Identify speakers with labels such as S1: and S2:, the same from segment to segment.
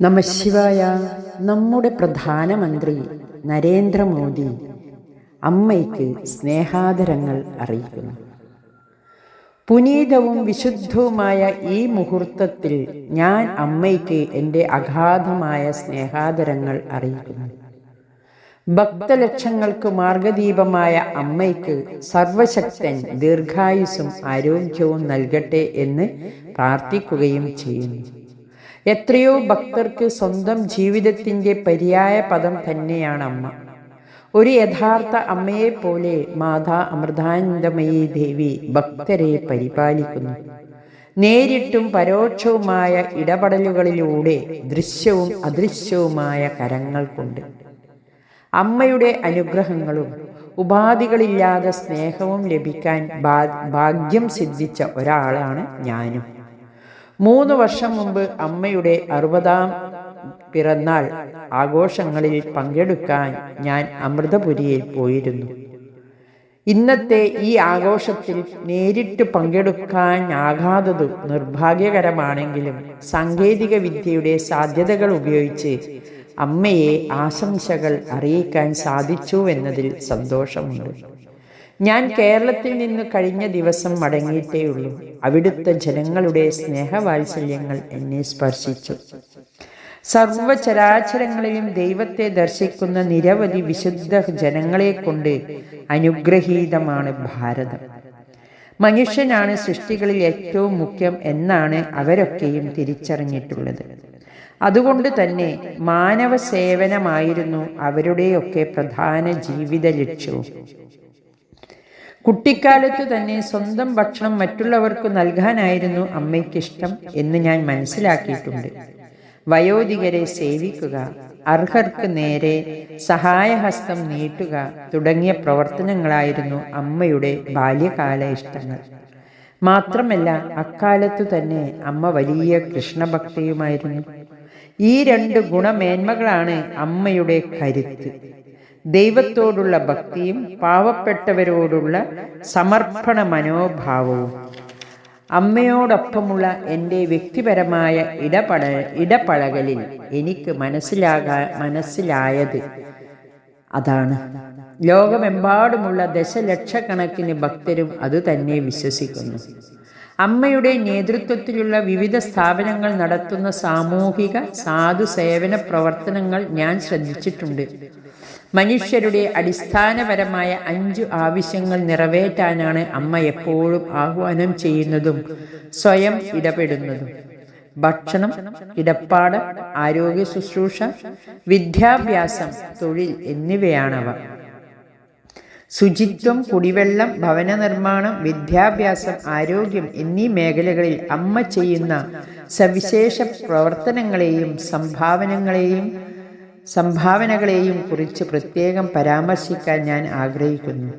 S1: നമശിവായ നമ്മുടെ പ്രധാനമന്ത്രി നരേന്ദ്രമോദി അമ്മയ്ക്ക് സ്നേഹാദരങ്ങൾ അറിയിക്കുന്നു. പുനീതവും വിശുദ്ധവുമായ ഈ മുഹൂർത്തത്തിൽ ഞാൻ അമ്മയ്ക്ക് എന്റെ അഗാധമായ സ്നേഹാദരങ്ങൾ അറിയിക്കുന്നു. ഭക്തലക്ഷങ്ങൾക്ക് മാർഗദീപമായ അമ്മയ്ക്ക് സർവശക്തൻ ദീർഘായുസും ആരോഗ്യവും നൽകട്ടെ എന്ന് പ്രാർത്ഥിക്കുകയും ചെയ്യുന്നു. എത്രയോ ഭക്തർക്ക് സ്വന്തം ജീവിതത്തിന്റെ പര്യായ പദം തന്നെയാണ് അമ്മ ഒരു യഥാർത്ഥ അമ്മയെ പോലെ മാതാ അമൃതാനന്ദമയി ദേവി ഭക്തരെ പരിപാലിക്കുന്നു. നേരിട്ടും പരോക്ഷവുമായ ഇടപെടലുകളിലൂടെ ദൃശ്യവും അദൃശ്യവുമായ കരങ്ങൾ കൊണ്ട് അമ്മയുടെ അനുഗ്രഹങ്ങളും ഉപാധികളില്ലാതെ സ്നേഹവും ലഭിക്കാൻ ഭാഗ്യം സിദ്ധിച്ച ഒരാളാണ് ഞാനും. മൂന്ന് വർഷം മുമ്പ് അമ്മയുടെ അറുപതാം പിറന്നാൾ ആഘോഷങ്ങളിൽ പങ്കെടുക്കാൻ ഞാൻ അമൃതപുരിയിൽ പോയിരുന്നു. ഇന്നത്തെ ഈ ആഘോഷത്തിൽ നേരിട്ട് പങ്കെടുക്കാൻ പങ്കെടുക്കാനാകാത്തത് നിർഭാഗ്യകരമാണെങ്കിലും സാങ്കേതിക വിദ്യയുടെ സാധ്യതകൾ ഉപയോഗിച്ച് അമ്മയെ ആശംസകൾ അറിയിക്കാൻ സാധിച്ചു എന്നതിൽ സന്തോഷമുണ്ട്. ഞാൻ കേരളത്തിൽ നിന്ന് കഴിഞ്ഞ ദിവസം മടങ്ങിയിട്ടേയുള്ളൂ. അവിടുത്തെ ജനങ്ങളുടെ സ്നേഹവാത്സല്യങ്ങൾ എന്നെ സ്പർശിച്ചു. സർവചരാചരങ്ങളിലും ദൈവത്തെ ദർശിക്കുന്ന നിരവധി വിശുദ്ധ ജനങ്ങളെ കൊണ്ട് അനുഗ്രഹീതമാണ് ഭാരതം. മനുഷ്യനാണ് സൃഷ്ടികളിൽ ഏറ്റവും മുഖ്യം എന്നാണ് അവരൊക്കെയും തിരിച്ചറിഞ്ഞിട്ടുള്ളത്. അതുകൊണ്ട് തന്നെ മാനവ സേവനമായിരുന്നു അവരുടെയൊക്കെ പ്രധാന ജീവിത ലക്ഷ്യവും. കുട്ടിക്കാലത്ത് തന്നെ സ്വന്തം ഭക്ഷണം മറ്റുള്ളവർക്ക് നൽകാനായിരുന്നു അമ്മയ്ക്കിഷ്ടം എന്ന് ഞാൻ മനസ്സിലാക്കിയിട്ടുണ്ട്. വയോധികരെ സേവിക്കുക അർഹർക്ക് നേരെ സഹായഹസ്തം നീട്ടുക തുടങ്ങിയ പ്രവർത്തനങ്ങളായിരുന്നു അമ്മയുടെ ബാല്യകാല ഇഷ്ടങ്ങൾ മാത്രമല്ല അക്കാലത്തു തന്നെ അമ്മ വലിയ കൃഷ്ണഭക്തിയുമായിരുന്നു. ഈ രണ്ട് ഗുണമേന്മകളാണ് അമ്മയുടെ കരുത്ത്. ദൈവത്തോടുള്ള ഭക്തിയും പാവപ്പെട്ടവരോടുള്ള സമർപ്പണ മനോഭാവവും അമ്മയോടൊപ്പമുള്ള എന്റെ വ്യക്തിപരമായ ഇടപെട ഇടപഴകലിൽ എനിക്ക് മനസ്സിലാകാ മനസ്സിലായത് അതാണ്. ലോകമെമ്പാടുമുള്ള ദശലക്ഷക്കണക്കിന് ഭക്തരും അത് തന്നെ വിശ്വസിക്കുന്നു. അമ്മയുടെ നേതൃത്വത്തിലുള്ള വിവിധ സ്ഥാപനങ്ങൾ നടത്തുന്ന സാമൂഹിക സാധു സേവന പ്രവർത്തനങ്ങൾ ഞാൻ ശ്രദ്ധിച്ചിട്ടുണ്ട്. മനുഷ്യരുടെ അടിസ്ഥാനപരമായ അഞ്ചു ആവശ്യങ്ങൾ നിറവേറ്റാനാണ് അമ്മ എപ്പോഴും ആഹ്വാനം ചെയ്യുന്നതും സ്വയം ഇടപെടുന്നതും. ഭക്ഷണം ഇടപ്പാട് ആരോഗ്യ ശുശ്രൂഷ വിദ്യാഭ്യാസം തൊഴിൽ എന്നിവയാണവ. ശുചിത്വം കുടിവെള്ളം ഭവന നിർമ്മാണം വിദ്യാഭ്യാസം ആരോഗ്യം എന്നീ മേഖലകളിൽ അമ്മ ചെയ്യുന്ന സവിശേഷ പ്രവർത്തനങ്ങളെയും സംഭാവനകളെയും സംഭാവനകളെയും കുറിച്ച് പ്രത്യേകം പരാമർശിക്കാൻ ഞാൻ ആഗ്രഹിക്കുന്നു.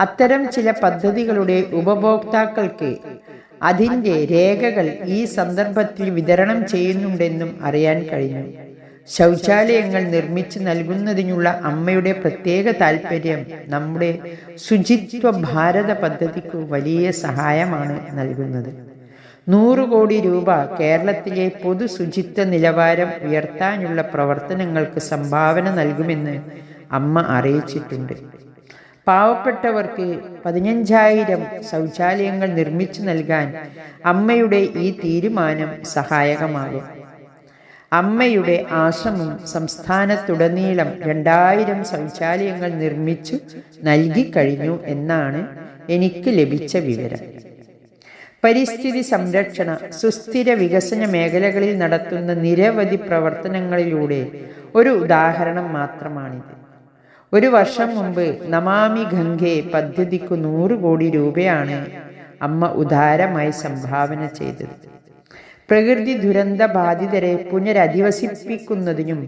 S1: അത്തരം ചില പദ്ധതികളുടെ ഉപഭോക്താക്കൾക്ക് അതിന്റെ രേഖകൾ ഈ സന്ദർഭത്തിൽ വിതരണം ചെയ്യുന്നുണ്ടെന്നും അറിയാൻ കഴിഞ്ഞു. ശൗചാലയങ്ങൾ നിർമ്മിച്ചു നൽകുന്നതിനുള്ള അമ്മയുടെ പ്രത്യേക താൽപ്പര്യം നമ്മുടെ ശുചിത്വ ഭാരത പദ്ധതിക്ക് വലിയ സഹായമാണ് നൽകുന്നത്. നൂറ് കോടി രൂപ കേരളത്തിലെ പൊതു ശുചിത്വ നിലവാരം ഉയർത്താനുള്ള പ്രവർത്തനങ്ങൾക്ക് സംഭാവന നൽകുമെന്ന് അമ്മ അറിയിച്ചിട്ടുണ്ട്. പാവപ്പെട്ടവർക്ക് പതിനഞ്ചായിരം ശൗചാലയങ്ങൾ നിർമ്മിച്ചു നൽകാൻ അമ്മയുടെ ഈ തീരുമാനം സഹായകമാകും. അമ്മയുടെ ആശ്രമം സംസ്ഥാനത്തുടനീളം രണ്ടായിരം ശൗചാലയങ്ങൾ നിർമ്മിച്ചു നൽകിക്കഴിഞ്ഞു എന്നാണ് എനിക്ക് ലഭിച്ച വിവരം. പരിസ്ഥിതി സംരക്ഷണ സുസ്ഥിര വികസന മേഖലകളിൽ നടത്തുന്ന നിരവധി പ്രവർത്തനങ്ങളിലൂടെ ഒരു ഉദാഹരണം മാത്രമാണിത്. ഒരു വർഷം മുമ്പ് നമാമി ഗംഗെ പദ്ധതിക്ക് നൂറ് കോടി രൂപയാണ് അമ്മ ഉദാരമായി സംഭാവന ചെയ്തത്. പ്രകൃതി ദുരന്ത ബാധിതരെ പുനരധിവസിപ്പിക്കുന്നതിനും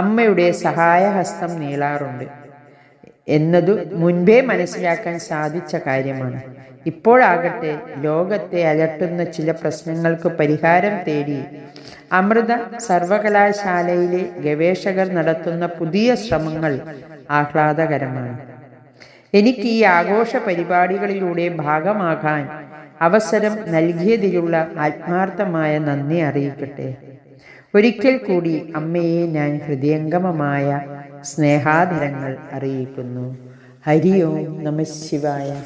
S1: അമ്മയുടെ സഹായഹസ്തം നീളാറുണ്ട്. എന്നതു മുൻപേ മനസ്സിലാക്കാൻ സാധിച്ച കാര്യമാണ്. ഇപ്പോഴാകട്ടെ ലോകത്തെ അലട്ടുന്ന ചില പ്രശ്നങ്ങൾക്ക് പരിഹാരം തേടി അമൃത സർവകലാശാലയിലെ ഗവേഷകർ നടത്തുന്ന പുതിയ ശ്രമങ്ങൾ ആഹ്ലാദകരമാണ്. എനിക്ക് ഈ ആഘോഷ പരിപാടികളിലൂടെ ഭാഗമാകാൻ അവസരം നൽകിയതിലുള്ള ആത്മാർത്ഥമായ നന്ദി അറിയിക്കട്ടെ. ഒരിക്കൽ കൂടി അമ്മയെ ഞാൻ ഹൃദയംഗമമായ സ്നേഹാദരങ്ങൾ അറിയിക്കുന്നു. ഹരി ഓം നമ ശിവായ.